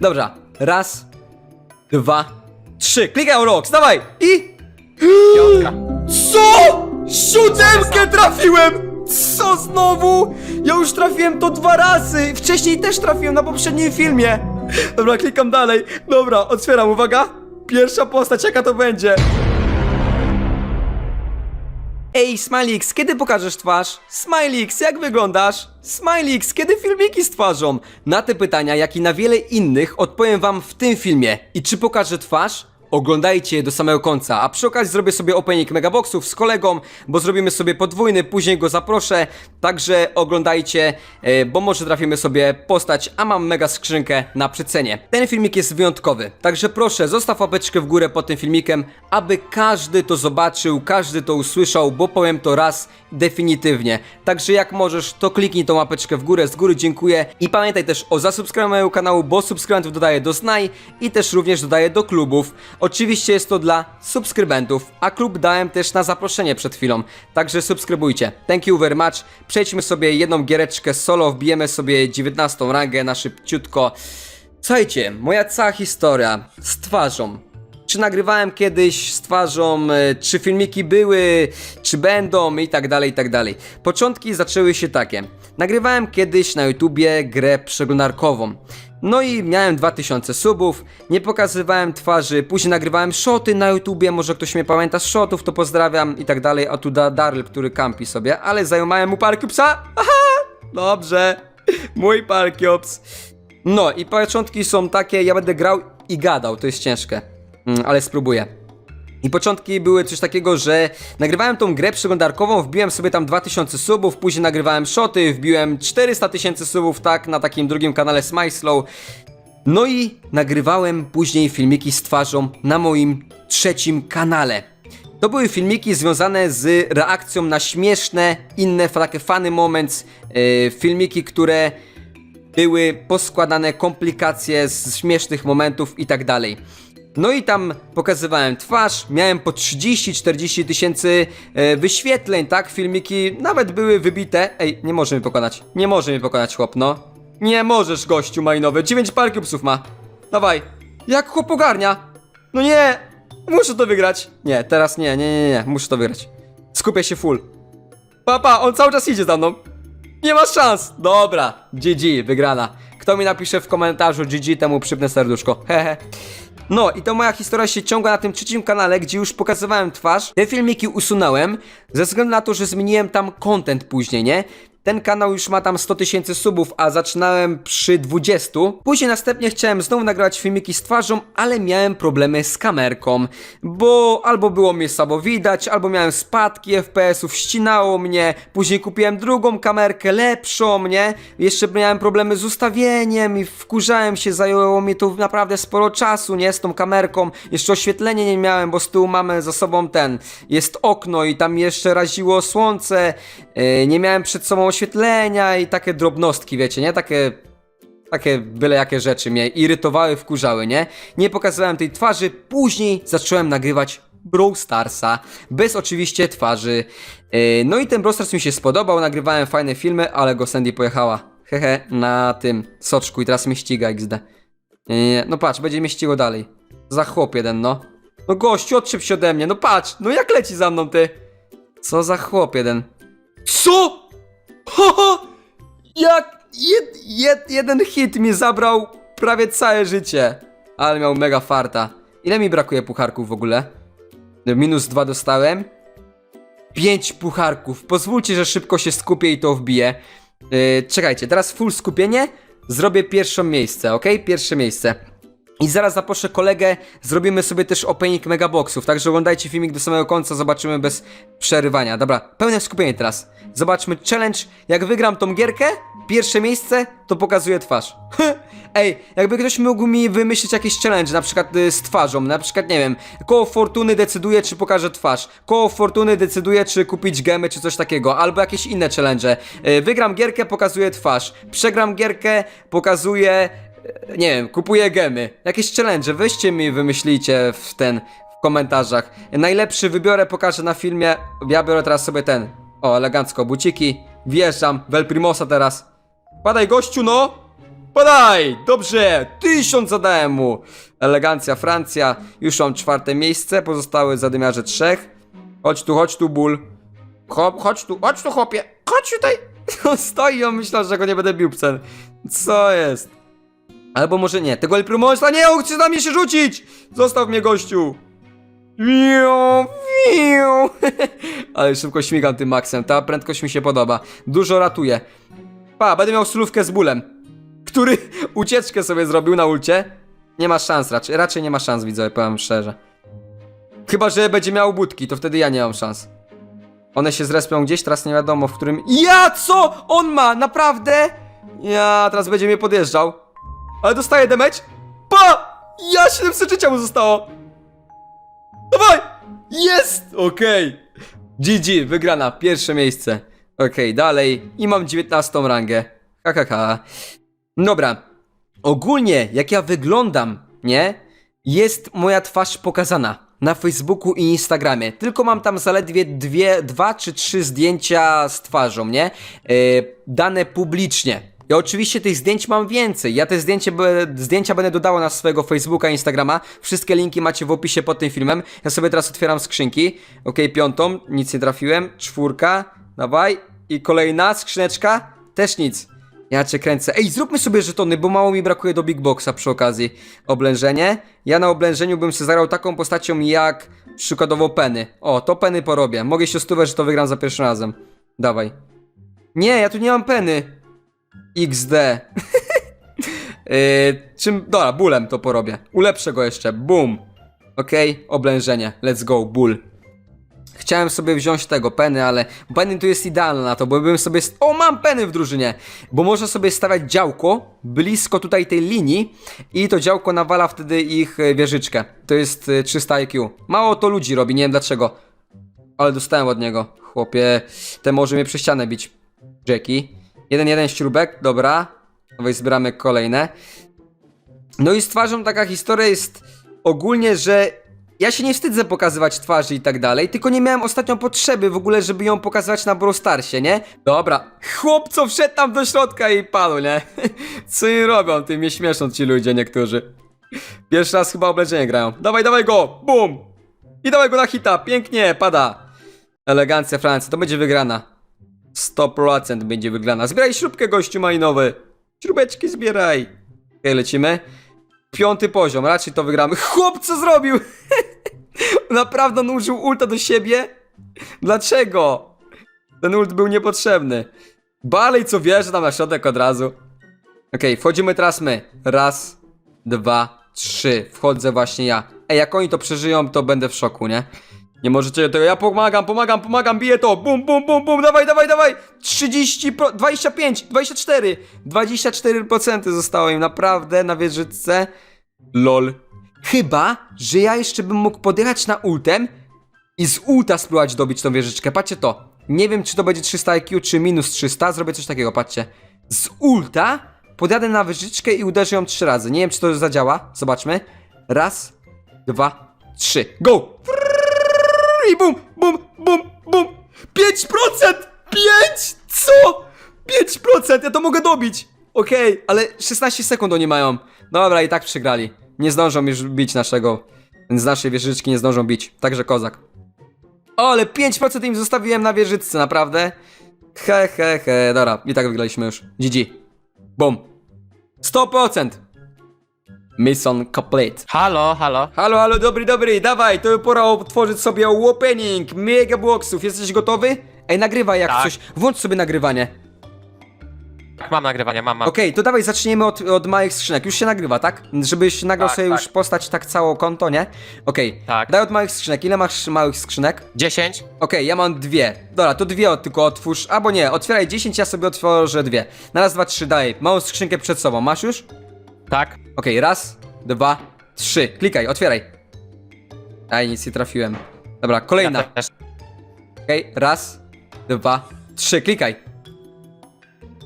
Dobra, raz, dwa, trzy. Klikaj Rox, dawaj! I... Piątka. Co? Siódemkę trafiłem! Co znowu? Ja już trafiłem to dwa razy. Wcześniej też trafiłem na poprzednim filmie. Dobra, klikam dalej. Dobra, otwieram, uwaga. Pierwsza postać, jaka to będzie? Ej, Smilix, kiedy pokażesz twarz? Smilix, jak wyglądasz? Smilix, kiedy filmiki z twarzą? Na te pytania, jak i na wiele innych odpowiem wam w tym filmie. I czy pokażę twarz? Oglądajcie je do samego końca, a przy okazji zrobię sobie opening megaboxów z kolegą, bo zrobimy sobie podwójny, później go zaproszę, także oglądajcie, e, bo może trafimy sobie postać, a mam mega skrzynkę na przecenie. Ten filmik jest wyjątkowy, także proszę zostaw łapeczkę w górę pod tym filmikiem, aby każdy to zobaczył, każdy to usłyszał, bo powiem to raz definitywnie. Także jak możesz, to kliknij tą łapeczkę w górę, z góry dziękuję i pamiętaj też o zasubskrybowaniu mojego kanału, bo subskrybentów dodaję do znaj i też również dodaję do klubów. Oczywiście jest to dla subskrybentów, a klub dałem też na zaproszenie przed chwilą, także subskrybujcie. Thank you very much. Przejdźmy sobie jedną giereczkę solo, wbijemy sobie 19 rangę na szybciutko. Słuchajcie, moja cała historia z twarzą. Czy nagrywałem kiedyś z twarzą, e, czy filmiki były, czy będą i tak dalej, i tak dalej. Początki zaczęły się takie. Nagrywałem kiedyś na YouTubie grę przeglądarkową. No i miałem 2000 subów, nie pokazywałem twarzy, później nagrywałem shoty na YouTubie, może ktoś mnie pamięta z shotów, to pozdrawiam i tak dalej. A tu da Daryl, który kampi sobie, ale zajmowałem mu Parkiupsa. Aha, dobrze, mój Parkiups. No i początki są takie, ja będę grał i gadał, to jest ciężkie, mm, ale spróbuję. I początki były coś takiego, że nagrywałem tą grę przeglądarkową, wbiłem sobie tam 2000 subów, później nagrywałem shoty, wbiłem 400 tysięcy subów, tak, na takim drugim kanale Smyslow. No i nagrywałem później filmiki z twarzą na moim trzecim kanale. To były filmiki związane z reakcją na śmieszne, inne takie funny moments, yy, filmiki, które były poskładane komplikacje z śmiesznych momentów i tak dalej. No i tam pokazywałem twarz, miałem po 30-40 tysięcy e, wyświetleń, tak? Filmiki nawet były wybite. Ej, nie może mnie pokonać. Nie może mnie pokonać chłop, no. Nie możesz, gościu majnowy. 9 parkiupsów ma. Dawaj. Jak chłop ogarnia? No nie! Muszę to wygrać. Nie, teraz nie, nie, nie, nie. Muszę to wygrać. Skupię się full. Papa, on cały czas idzie za mną. Nie ma szans! Dobra, GG, wygrana. Kto mi napisze w komentarzu GG, temu przypnę serduszko. Hehe. No i to moja historia się ciąga na tym trzecim kanale, gdzie już pokazywałem twarz. Te filmiki usunąłem, ze względu na to, że zmieniłem tam content później, nie? Ten kanał już ma tam 100 tysięcy subów, a zaczynałem przy 20. Później następnie chciałem znowu nagrywać filmiki z twarzą, ale miałem problemy z kamerką, bo albo było mnie słabo widać, albo miałem spadki FPS-ów, ścinało mnie, później kupiłem drugą kamerkę, lepszą, nie? Jeszcze miałem problemy z ustawieniem i wkurzałem się, zajęło mi to naprawdę sporo czasu, nie? Z tą kamerką, jeszcze oświetlenie nie miałem, bo z tyłu mamy za sobą ten, jest okno i tam jeszcze raziło słońce, yy, nie miałem przed sobą oświetlenia i takie drobnostki, wiecie, nie? Takie takie byle jakie rzeczy mnie irytowały, wkurzały, nie? Nie pokazywałem tej twarzy, później zacząłem nagrywać Brawl Starsa, bez oczywiście twarzy. Yy, no i ten Brawl Stars mi się spodobał, nagrywałem fajne filmy, ale go Sandy pojechała, hehe, na tym soczku i teraz mnie ściga XD. Nie, no patrz, będzie mnie ścigał dalej. Za chłop jeden, no. No gościu, odczep się ode mnie, no patrz, no jak leci za mną ty? Co za chłop jeden? Co? Haha! Jak jed, jed, jeden hit mi zabrał prawie całe życie. Ale miał mega farta. Ile mi brakuje pucharków w ogóle? Minus dwa dostałem. Pięć pucharków. Pozwólcie, że szybko się skupię i to wbiję. Yy, czekajcie, teraz full skupienie. Zrobię pierwsze miejsce, ok? Pierwsze miejsce. I zaraz zaproszę kolegę, zrobimy sobie też opening megaboxów, także oglądajcie filmik do samego końca, zobaczymy bez przerywania. Dobra, pełne skupienie teraz. Zobaczmy challenge, jak wygram tą gierkę, pierwsze miejsce, to pokazuję twarz. Ej, jakby ktoś mógł mi wymyślić jakieś challenge, na przykład y, z twarzą, na przykład, nie wiem, koło fortuny decyduje, czy pokaże twarz, koło fortuny decyduje, czy kupić gemy, czy coś takiego, albo jakieś inne challenge. Y, wygram gierkę, pokazuję twarz, przegram gierkę, pokazuję nie wiem, kupuję gemy. Jakieś challenge, weźcie mi wymyślijcie w ten, w komentarzach. Najlepszy wybiorę, pokażę na filmie. Ja biorę teraz sobie ten. O, elegancko, buciki. Wjeżdżam, Velprimosa teraz. Padaj gościu, no! Podaj! Dobrze! Tysiąc zadałem mu! Elegancja, Francja. Już mam czwarte miejsce, pozostałe zadymiarze trzech. Chodź tu, chodź tu, ból. Hop, chodź tu, chodź tu, chłopie. Chodź tutaj. Stoi, on myślał, że go nie będę bił pcen. Co jest? Albo może nie. Tego Elprumonstra nie, on chce na mnie się rzucić! Zostaw mnie, gościu! Wiu, wiu. Ale szybko śmigam tym Maxem, ta prędkość mi się podoba. Dużo ratuje. Pa, będę miał stylówkę z bólem, który ucieczkę sobie zrobił na ulcie. Nie ma szans raczej, raczej nie ma szans, widzowie, powiem szczerze. Chyba, że będzie miał budki, to wtedy ja nie mam szans. One się zrespią gdzieś, teraz nie wiadomo w którym... Ja, co? On ma, naprawdę? Ja, teraz będzie mnie podjeżdżał. Ale dostaje damage? Pa! Ja, 700 życia mu zostało! Dawaj! Jest! Okej. GG, wygrana, pierwsze miejsce. Okej, dalej. I mam 19 rangę. Ha. Dobra. Ogólnie, jak ja wyglądam, nie? Jest moja twarz pokazana na Facebooku i Instagramie. Tylko mam tam zaledwie dwie, dwa czy trzy zdjęcia z twarzą, nie? Yy, dane publicznie. Ja oczywiście tych zdjęć mam więcej. Ja te zdjęcie, zdjęcia będę dodawał na swojego Facebooka Instagrama. Wszystkie linki macie w opisie pod tym filmem. Ja sobie teraz otwieram skrzynki. Okej, piątą, nic nie trafiłem. Czwórka, dawaj. I kolejna skrzyneczka, też nic. Ja cię kręcę. Ej, zróbmy sobie żetony, bo mało mi brakuje do Big Boxa przy okazji. Oblężenie. Ja na oblężeniu bym się zagrał taką postacią jak przykładowo Penny. O, to Penny porobię. Mogę się stówę, że to wygram za pierwszym razem. Dawaj. Nie, ja tu nie mam Penny. XD. yy, czym... Dobra, bólem to porobię. Ulepszę go jeszcze. Boom. Okej, oblężenie. Let's go, ból. Chciałem sobie wziąć tego Penny, ale Penny tu jest idealna na to, bo bym sobie. O, mam Penny w drużynie! Bo można sobie stawiać działko blisko tutaj tej linii i to działko nawala wtedy ich e, wieżyczkę. To jest e, 300 IQ. Mało to ludzi robi, nie wiem dlaczego. Ale dostałem od niego. Chłopie, ten może mnie przez ścianę bić. Jackie. Jeden, jeden śrubek, dobra. Dawaj, zbieramy kolejne. No i z twarzą taka historia jest ogólnie, że ja się nie wstydzę pokazywać twarzy i tak dalej, tylko nie miałem ostatnio potrzeby w ogóle, żeby ją pokazywać na Brawl nie? Dobra, chłop co wszedł tam do środka i padł, nie? Co im robią, ty mnie śmieszą ci ludzie niektórzy. Pierwszy raz chyba obleczenie grają. Dawaj, dawaj go, bum! I dawaj go na hita, pięknie, pada. Elegancja Francji, to będzie wygrana. 100% będzie wygrana. Zbieraj śrubkę, gościu malinowy. Śrubeczki zbieraj. Okej, lecimy. Piąty poziom, raczej to wygramy. Chłop, co zrobił? Naprawdę on użył ulta do siebie? Dlaczego? Ten ult był niepotrzebny. Balej co wierzy tam na środek od razu. Okej, wchodzimy teraz my. Raz, dwa, trzy. Wchodzę właśnie ja. Ej, jak oni to przeżyją, to będę w szoku, nie? Nie możecie tego. Ja pomagam, pomagam, pomagam, biję to. Bum, bum, bum, bum, dawaj, dawaj, dawaj. 30, pro, 25, 24. 24% zostało im naprawdę na wieżyczce. Lol. Chyba, że ja jeszcze bym mógł podjechać na ultem i z ulta spróbować dobić tą wieżyczkę. Patrzcie to. Nie wiem, czy to będzie 300 IQ, czy minus 300. Zrobię coś takiego, patrzcie. Z ulta podjadę na wieżyczkę i uderzę ją trzy razy. Nie wiem, czy to zadziała. Zobaczmy. Raz, dwa, trzy. Go! I bum, bum, bum, bum. 5%! 5! Co? 5%! Ja to mogę dobić! Okej, ale 16 sekund oni mają. Dobra, i tak przegrali. Nie zdążą już bić naszego. Z naszej wieżyczki nie zdążą bić. Także kozak. O, ale 5% im zostawiłem na wieżyczce, naprawdę. He, he, he. Dobra, i tak wygraliśmy już. GG. Bum. 100%! Mission complete. Halo, halo. Halo, halo, dobry, dobry, dawaj, to pora otworzyć sobie opening mega boxów. Jesteś gotowy? Ej, nagrywaj jak Tak. coś. Włącz sobie nagrywanie. Tak, Mam nagrywanie, mam, mam. Okej, to dawaj zaczniemy od, od małych skrzynek. Już się nagrywa, tak? Żebyś nagrał Tak, sobie tak. już postać tak całą konto, nie? Okej. Tak. Daj od małych skrzynek. Ile masz małych skrzynek? 10? Okej, ja mam dwie. Dobra, to dwie od- tylko otwórz. Albo nie, otwieraj 10, ja sobie otworzę dwie. Na raz, dwa, trzy, daj. Małą skrzynkę przed sobą. Masz już? Tak. Okej, raz, dwa, trzy. Klikaj, otwieraj. Aj, nic nie trafiłem. Dobra, kolejna. Ja też. Okej, raz, dwa, trzy, klikaj.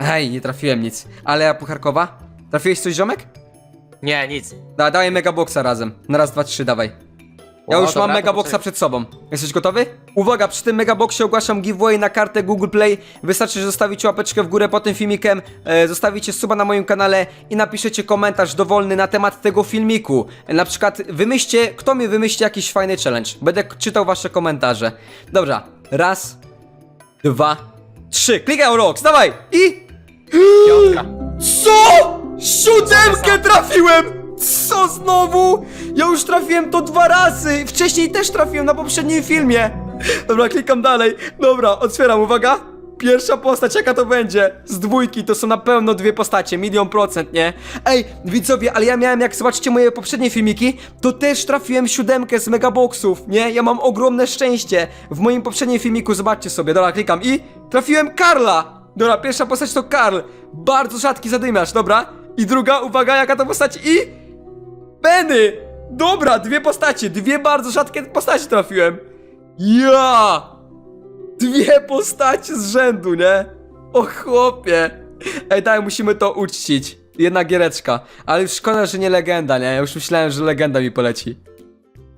Ej, nie trafiłem nic. Ale pucharkowa? Trafiłeś coś, ziomek? Nie, nic. Da, dawaj mega boxa razem. Na raz, dwa, trzy, dawaj. Ja już mam to Megaboxa poczekaj. przed sobą. Jesteś gotowy? Uwaga, przy tym Megaboxie ogłaszam giveaway na kartę Google Play. Wystarczy, że zostawicie łapeczkę w górę pod tym filmikiem, e, zostawicie suba na moim kanale i napiszecie komentarz dowolny na temat tego filmiku. E, Na przykład wymyślcie, kto mi wymyśli jakiś fajny challenge. Będę k- czytał wasze komentarze. Dobra, raz, dwa, trzy. Klikaj Rox, dawaj! I... Piątka. Co? Siódemkę trafiłem! Co znowu? Ja już trafiłem to dwa razy! Wcześniej też trafiłem na poprzednim filmie! Dobra, klikam dalej. Dobra, otwieram, uwaga. Pierwsza postać, jaka to będzie? Z dwójki, to są na pewno dwie postacie, milion procent, nie? Ej, widzowie, ale ja miałem, jak zobaczycie moje poprzednie filmiki, to też trafiłem siódemkę z megaboxów, nie? Ja mam ogromne szczęście. W moim poprzednim filmiku, zobaczcie sobie, dobra, klikam i trafiłem Karla! Dobra, pierwsza postać to Karl. Bardzo rzadki zadymiarz, dobra. I druga, uwaga, jaka to postać i... Benny! Dobra, dwie postacie, dwie bardzo rzadkie postacie trafiłem. Ja! Dwie postacie z rzędu, nie? O chłopie. Ej, daj, musimy to uczcić. Jedna giereczka. Ale już szkoda, że nie legenda, nie? Ja już myślałem, że legenda mi poleci.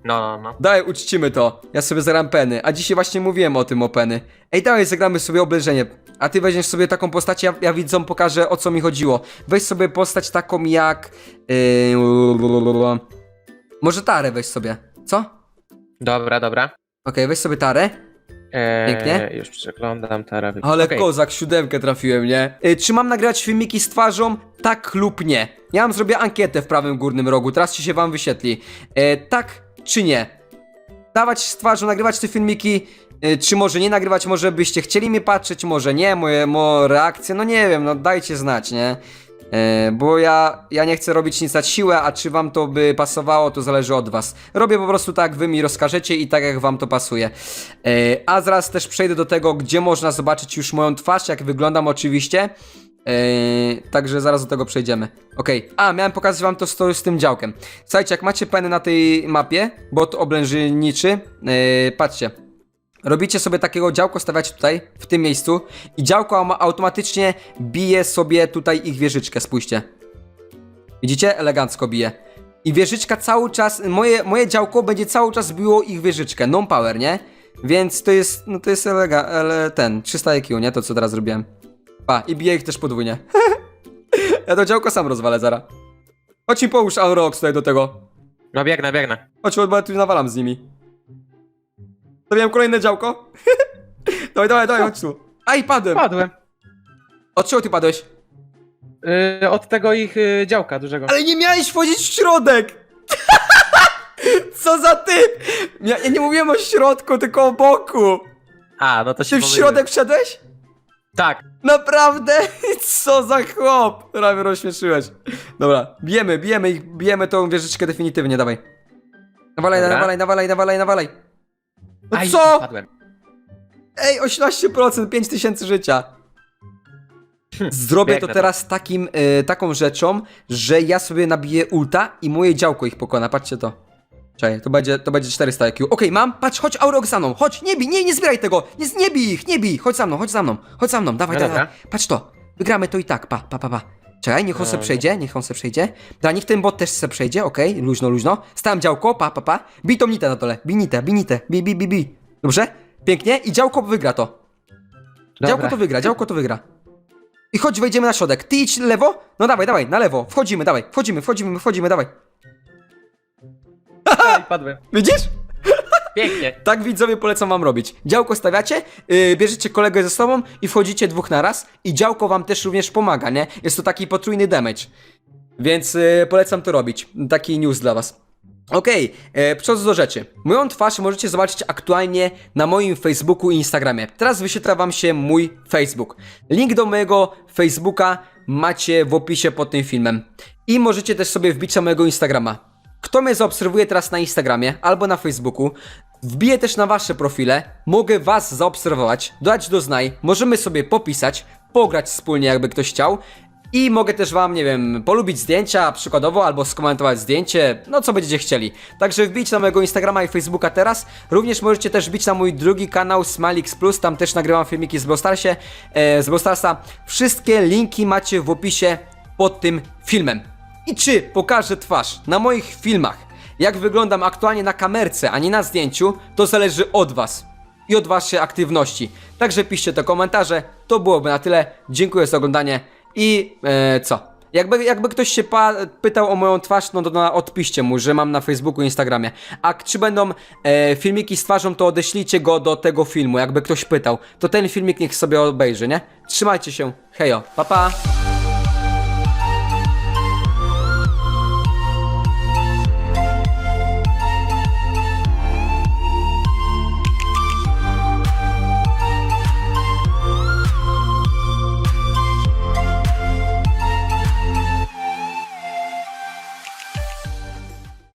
No, no, no. Daj, uczcimy to. Ja sobie zagram peny. A dzisiaj właśnie mówiłem o tym o peny. Ej, dawaj, zagramy sobie oblężenie. A ty weźmiesz sobie taką postać, ja, ja widzom pokażę o co mi chodziło. Weź sobie postać taką jak... Yy, może Tarę weź sobie. Co? Okej, Dobra, dobra. weź sobie Tarę. Eee, Pięknie. Już przeglądam teraz. Ale Okej. kozak, siódemkę trafiłem, nie? Yy, czy mam nagrać filmiki z twarzą? Tak lub nie. Ja wam zrobię ankietę w prawym górnym rogu, teraz ci się wam wyświetli. Yy, tak czy nie? Dawać z twarzą, nagrywać te filmiki, czy może nie nagrywać, może byście chcieli mnie patrzeć, może nie, moje mo reakcje, no nie wiem, no dajcie znać, nie? Yy, bo ja, ja nie chcę robić nic na siłę, a czy wam to by pasowało, to zależy od was. Robię po prostu tak, wy mi rozkażecie i tak jak wam to pasuje. Yy, a zaraz też przejdę do tego, gdzie można zobaczyć już moją twarz, jak wyglądam oczywiście. Także zaraz do tego przejdziemy. Okej, a miałem pokazać wam to z, tym działkiem. Słuchajcie, jak macie peny na tej mapie, bot oblężniczy, patrzcie. Robicie sobie takiego działko, stawiacie tutaj, w tym miejscu i działko ma- automatycznie bije sobie tutaj ich wieżyczkę, spójrzcie. Widzicie? Elegancko bije. I wieżyczka cały czas, moje, moje działko będzie cały czas biło ich wieżyczkę, non-power, nie? Więc to jest, no to jest elega, ele, ten, 300 IQ, nie? To co teraz zrobiłem. Pa, i bije ich też podwójnie. ja to działko sam rozwalę zara. Chodź mi połóż Aurox tutaj do tego. No biegnę, biegnę. Chodź, bo ja tu nawalam z nimi. Stawiam kolejne działko. dawaj, dawaj, dawaj, chodź tu. Aj, padłem. Padłem. Od czego ty padłeś? Yy, od tego ich yy, działka dużego. Ale nie miałeś wchodzić w środek! Co za typ! Ja, ja nie mówiłem o środku, tylko o boku. A, no to się Ty w pomyliłem. środek wszedłeś? Tak. Naprawdę? Co za chłop! Prawie rozśmieszyłeś. Dobra, bijemy, bijemy ich, bijemy tą wieżyczkę definitywnie, dawaj. Nawalaj, Dobra. nawalaj, nawalaj, nawalaj, nawalaj. No Aj, co? Padłem. Ej, 18%, 5000 życia. Zrobię to Biegnę teraz takim, y, taką rzeczą, że ja sobie nabiję ulta i moje działko ich pokona. Patrzcie to. Czekaj, to będzie, to będzie 400 IQ. Okej, mam, patrz, chodź Aurox za mną, chodź, nie bij, nie, nie zbieraj tego, nie, nie bij ich, nie bij, chodź za mną, chodź za mną, chodź za mną, dawaj, No dawaj, dobra. patrz to, wygramy to i tak, pa, pa, pa, pa. Czekaj, niech on se przejdzie, niech on se przejdzie. Dobra, niech ten bot też se przejdzie, okej, luźno, luźno. Stałem działko, pa, pa, pa. Bij tą nitę na dole, bij nitę, bij nitę, bij, bij, bij, bij. Dobrze? Pięknie i działko wygra to. Działko to wygra, działko to wygra. I chodź, wejdziemy na środek. Ty idź lewo? No dawaj, dawaj, na lewo. Wchodzimy, dawaj. Wchodzimy, wchodzimy, wchodzimy, dawaj. Aj, padłem. Widzisz? Pięknie. Tak widzowie polecam wam robić. Działko stawiacie, yy, bierzecie kolegę ze sobą i wchodzicie dwóch na raz i działko wam też również pomaga, nie? Jest to taki potrójny damage. Więc yy, polecam to robić. Taki news dla was. Okej, okay, przechodząc do rzeczy. Moją twarz możecie zobaczyć aktualnie na moim Facebooku i Instagramie. Teraz wyświetla wam się mój Facebook. Link do mojego Facebooka macie w opisie pod tym filmem. I możecie też sobie wbić na mojego Instagrama. Kto mnie zaobserwuje teraz na Instagramie albo na Facebooku, wbiję też na wasze profile, mogę was zaobserwować, dodać do znaj, możemy sobie popisać, pograć wspólnie jakby ktoś chciał i mogę też wam, nie wiem, polubić zdjęcia przykładowo albo skomentować zdjęcie, no co będziecie chcieli. Także wbijcie na mojego Instagrama i Facebooka teraz. Również możecie też wbić na mój drugi kanał Smilix Plus, tam też nagrywam filmiki z Brawl Starsie, e, z Brawl Starsa. Wszystkie linki macie w opisie pod tym filmem. I czy pokażę twarz na moich filmach Jak wyglądam aktualnie na kamerce, a nie na zdjęciu, to zależy od was i od waszej aktywności. Także piszcie to komentarze. To byłoby na tyle. Dziękuję za oglądanie i e, co? Jakby, jakby ktoś się pytał o moją twarz, no to no, odpiszcie mu, że mam na Facebooku Instagramie. A czy będą e, filmiki z twarzą, to odeślijcie go do tego filmu. Jakby ktoś pytał, to ten filmik niech sobie obejrzy, nie? Trzymajcie się. Hejo, pa pa!